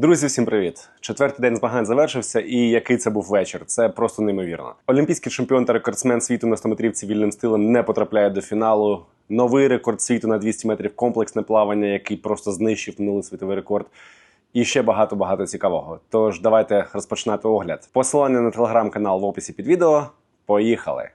Друзі, всім привіт! Четвертий день змагань завершився, і який це був вечір. Це просто неймовірно. Олімпійський чемпіон та рекордсмен світу на 100-метрівці вільним стилем не потрапляє до фіналу. Новий рекорд світу на 200 метрів комплексне плавання, який просто знищив минулий світовий рекорд. І ще багато багато цікавого. Тож давайте розпочинати огляд. Посилання на телеграм-канал в описі під відео. Поїхали!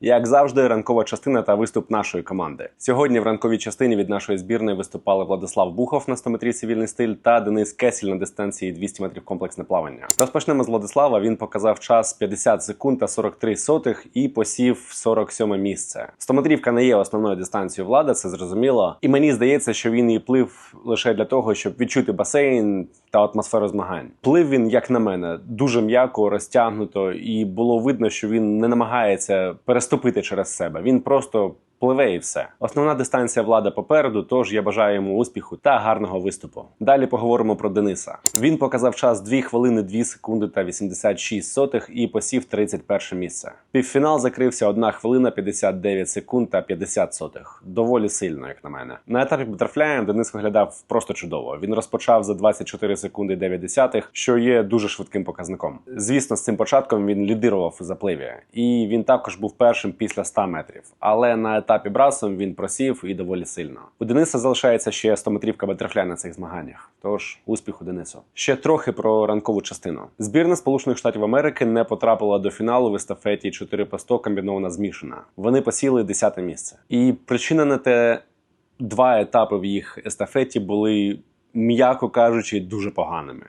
Як завжди, ранкова частина та виступ нашої команди. Сьогодні в ранковій частині від нашої збірної виступали Владислав Бухов на 100 метрів цивільний стиль та Денис Кесіль на дистанції 200 метрів комплексне плавання. Розпочнемо з Владислава. Він показав час 50 секунд та 43 сотих і посів 47 місце. 100 метрівка не є основною дистанцією влада, це зрозуміло. І мені здається, що він і плив лише для того, щоб відчути басейн та атмосферу змагань. Плив він, як на мене, дуже м'яко, розтягнуто, і було видно, що він не намагається переступити через себе. Він просто пливе і все. Основна дистанція влада попереду, тож я бажаю йому успіху та гарного виступу. Далі поговоримо про Дениса. Він показав час 2 хвилини 2 секунди та 86 сотих і посів 31 місце. Півфінал закрився 1 хвилина 59 секунд та 50 сотих. Доволі сильно, як на мене. На етапі бутерфляєм Денис виглядав просто чудово. Він розпочав за 24 секунди 9 десятих, що є дуже швидким показником. Звісно, з цим початком він лідирував у запливі, і він також був першим після 100 метрів. Але на етапі брасом він просів і доволі сильно. У Дениса залишається ще 100 метрівка батерфляй на цих змаганнях. Тож успіху Денису. Ще трохи про ранкову частину. Збірна Сполучених Штатів Америки не потрапила до фіналу в естафеті 4 по 100 комбінована змішана. Вони посіли 10 місце. І причина на те, два етапи в їх естафеті були, м'яко кажучи, дуже поганими.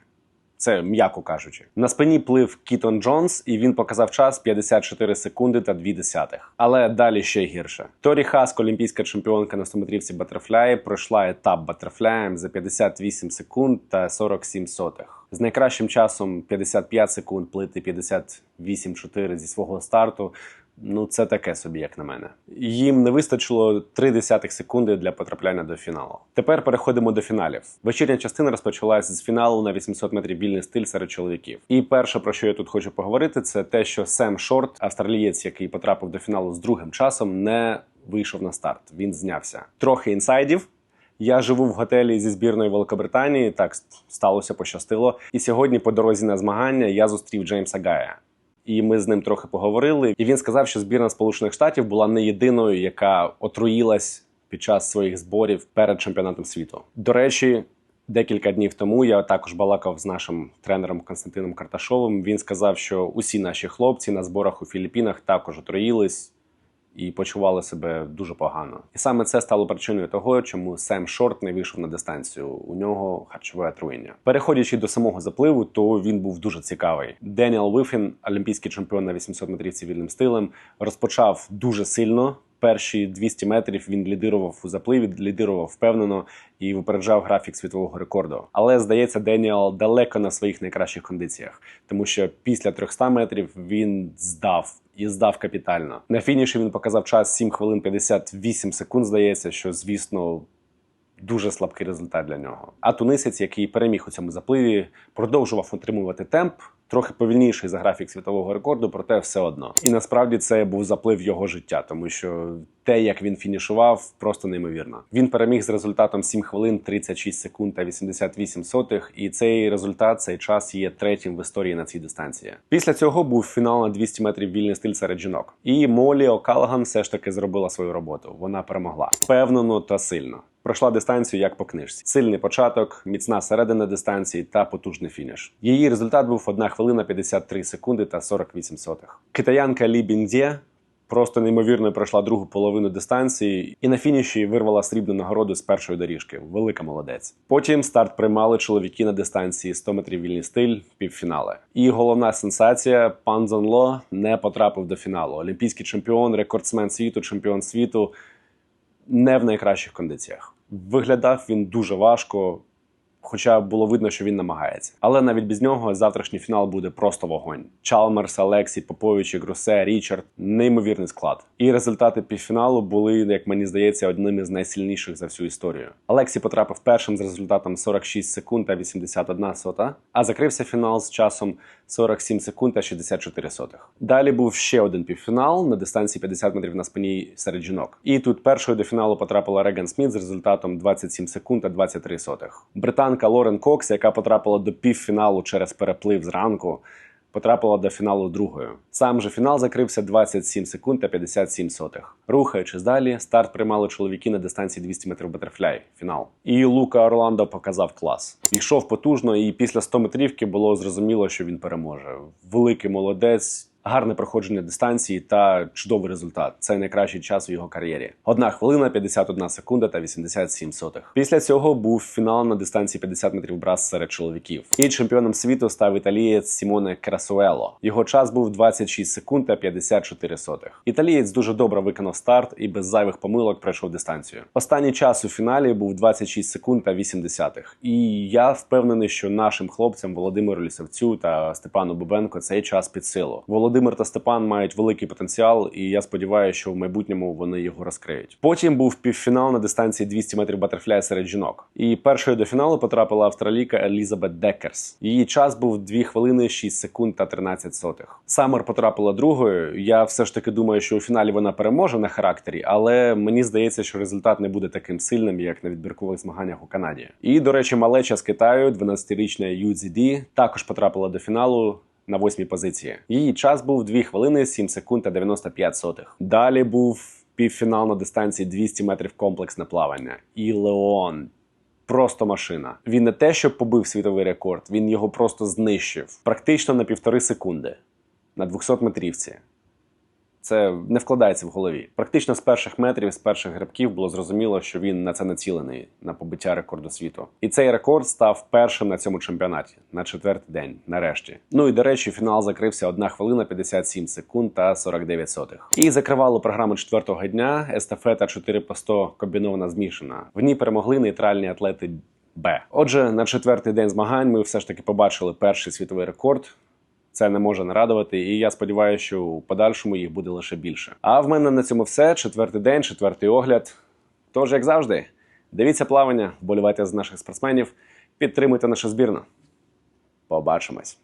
Це м'яко кажучи. На спині плив Кітон Джонс, і він показав час 54 секунди та 2 десятих. Але далі ще гірше. Торі Хаск, олімпійська чемпіонка на 100-метрівці батерфляї, пройшла етап батерфляєм за 58 секунд та 47 сотих. З найкращим часом 55 секунд плити 58,4 зі свого старту. Ну, це таке собі, як на мене. Їм не вистачило 3 десятих секунди для потрапляння до фіналу. Тепер переходимо до фіналів. Вечірня частина розпочалася з фіналу на 800 метрів вільний стиль серед чоловіків. І перше, про що я тут хочу поговорити, це те, що Сем Шорт, австралієць, який потрапив до фіналу з другим часом, не вийшов на старт. Він знявся. Трохи інсайдів. Я живу в готелі зі збірної Великобританії. Так сталося, пощастило. І сьогодні, по дорозі на змагання, я зустрів Джеймса Гая. І ми з ним трохи поговорили. І він сказав, що збірна Сполучених Штатів була не єдиною, яка отруїлась під час своїх зборів перед чемпіонатом світу. До речі, декілька днів тому я також балакав з нашим тренером Константином Карташовим. Він сказав, що усі наші хлопці на зборах у Філіппінах також отруїлись. І почували себе дуже погано, і саме це стало причиною того, чому Сем Шорт не вийшов на дистанцію. У нього харчове отруєння. Переходячи до самого запливу, то він був дуже цікавий. Деніел Вифін, олімпійський чемпіон на 800 метрів цивільним стилем, розпочав дуже сильно. Перші 200 метрів він лідирував у запливі, лідирував впевнено і випереджав графік світового рекорду. Але здається, Деніел далеко на своїх найкращих кондиціях, тому що після 300 метрів він здав і здав капітально. На фініші він показав час 7 хвилин 58 секунд. Здається, що звісно. Дуже слабкий результат для нього. А тунисець, який переміг у цьому запливі, продовжував утримувати темп, трохи повільніший за графік світового рекорду, проте все одно. І насправді це був заплив його життя, тому що те, як він фінішував, просто неймовірно. Він переміг з результатом 7 хвилин 36 секунд та 88 сотих, і цей результат, цей час є третім в історії на цій дистанції. Після цього був фінал на 200 метрів вільний стиль серед жінок. І Молі Окалаган все ж таки зробила свою роботу. Вона перемогла впевнено та сильно. Пройшла дистанцію як по книжці. Сильний початок, міцна середина дистанції та потужний фініш. Її результат був 1 хвилина 53 секунди та 48 сотих. Китаянка Лі Біндє просто неймовірно пройшла другу половину дистанції і на фініші вирвала срібну нагороду з першої доріжки. Велика молодець. Потім старт приймали чоловіки на дистанції 100 метрів вільний стиль, півфінали. І головна сенсація: пан Зонло не потрапив до фіналу. Олімпійський чемпіон, рекордсмен світу, чемпіон світу не в найкращих кондиціях. Виглядав він дуже важко, хоча було видно, що він намагається. Але навіть без нього завтрашній фінал буде просто вогонь. Чалмерс, Алексій, Попович, Грусе, Річард неймовірний склад. І результати півфіналу були, як мені здається, одним із найсильніших за всю історію. Алексій потрапив першим з результатом 46 секунд та 81 сота, а закрився фінал з часом 47 секунд та 64 сотих. Далі був ще один півфінал на дистанції 50 метрів на спині серед жінок. І тут першою до фіналу потрапила Реган Сміт з результатом 27 секунд та 23 сотих. Британка Лорен Кокс, яка потрапила до півфіналу через переплив зранку, потрапила до фіналу другою. Сам же фінал закрився 27 секунд та 57 сотих. Рухаючись далі, старт приймали чоловіки на дистанції 200 метрів батерфляй. Фінал. І Лука Орландо показав клас. Йшов потужно, і після 100 метрівки було зрозуміло, що він переможе. Великий молодець. Гарне проходження дистанції та чудовий результат. Це найкращий час у його кар'єрі. Одна хвилина, 51 секунда та 87 сотих. Після цього був фінал на дистанції 50 метрів брас серед чоловіків. І чемпіоном світу став італієць Сімоне Красуело. Його час був 26 секунд та 54 сотих. Італієць дуже добре виконав старт і без зайвих помилок пройшов дистанцію. Останній час у фіналі був 26 секунд та 8 десятих. І я впевнений, що нашим хлопцям Володимиру Лісовцю та Степану Бубенко цей час під силу. Володимир та Степан мають великий потенціал, і я сподіваюся, що в майбутньому вони його розкриють. Потім був півфінал на дистанції 200 метрів батерфляй серед жінок. І першою до фіналу потрапила австралійка Елізабет Декерс. Її час був 2 хвилини 6 секунд та 13 сотих. Самер потрапила другою. Я все ж таки думаю, що у фіналі вона переможе на характері, але мені здається, що результат не буде таким сильним, як на відбіркових змаганнях у Канаді. І, до речі, малеча з Китаю, 12-річна Юдзі Ді, також потрапила до фіналу на восьмій позиції. Її час був 2 хвилини 7 секунд та 95 сотих. Далі був півфінал на дистанції 200 метрів комплексне плавання. І Леон. Просто машина. Він не те, що побив світовий рекорд, він його просто знищив практично на півтори секунди на 200 метрівці. Це не вкладається в голові. Практично з перших метрів, з перших грибків було зрозуміло, що він на це націлений на побиття рекорду світу. І цей рекорд став першим на цьому чемпіонаті на четвертий день. Нарешті. Ну і до речі, фінал закрився 1 хвилина 57 секунд та 49 сотих. І закривало програму четвертого дня естафета 4 по 100 комбінована змішана. В ній перемогли нейтральні атлети. Б. Отже, на четвертий день змагань ми все ж таки побачили перший світовий рекорд. Це не може нарадувати, і я сподіваюся, що у подальшому їх буде лише більше. А в мене на цьому все. Четвертий день, четвертий огляд. Тож, як завжди, дивіться плавання, вболівайте з наших спортсменів, підтримуйте нашу збірну. Побачимось.